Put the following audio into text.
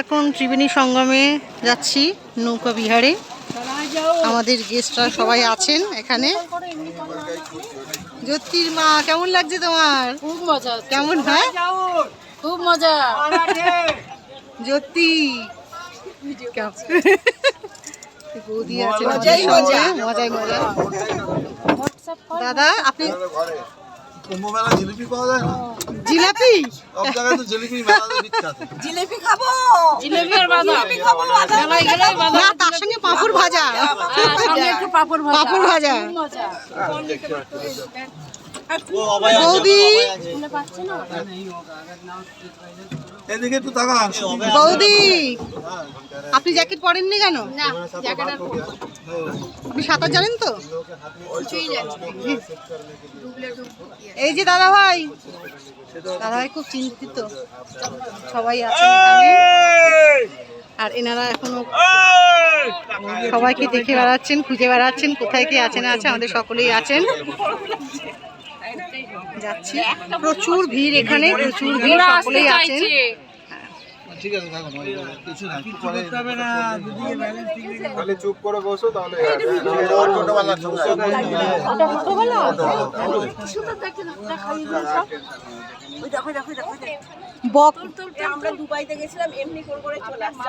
এখন ত্রিবেণী সঙ্গমে যাচ্ছি নৌকা বিহারে। আমাদের গেস্টরা সবাই আছেন এখানে। জ্যোতির মা কেমন লাগছে তোমার? খুব মজা কেমন হ্যাঁ? খুব মজা। জ্যোতি? বৌদি আছে মজাই মজাই মজা। মজাই মজা। দাদা আপনি কুম্ভমেলা জিলিপি পাওয়া যায় না? জিলাপি? সব জায়গায় তো জিলিপি মেলাতে বিখ্যাত। জিলেপি আর বাদাম মেলায় গেলে বাদাম না তার সঙ্গে পাঁপড় ভাজা। সঙ্গে একটু পাঁপড় ভাজা। পাঁপড় ভাজা। মজা বৌদি। এদিকে একটু তাকান বৌদি আপনি জ্যাকেট পরেননি কেন? না জ্যাকেট আর আপনি সাঁতার জানেন তো। এই যে দাদা ভাই দাদা ভাই খুব চিন্তিত। সবাই আছেন এখানে। আর এনারা এখনও সবাইকে দেখে বেড়াচ্ছেন খুঁজে বেড়াচ্ছেন কোথায় কি আছে না আছে আমাদের সকলেই আছেন। যাচ্ছি। প্রচুর ভিড় এখানে প্রচুর ভিড় সকলেই আছেন। ঠিক আছে থাকুন ওই কিছু না কিছু করতে হবে না খালি চুপ করে বসো তাহলে ছোটবেলা সুন্দর দেখতে না, দেখাই বক আমরা দুবাইতে গেছিলাম এমনি করে করে চলে আসছে।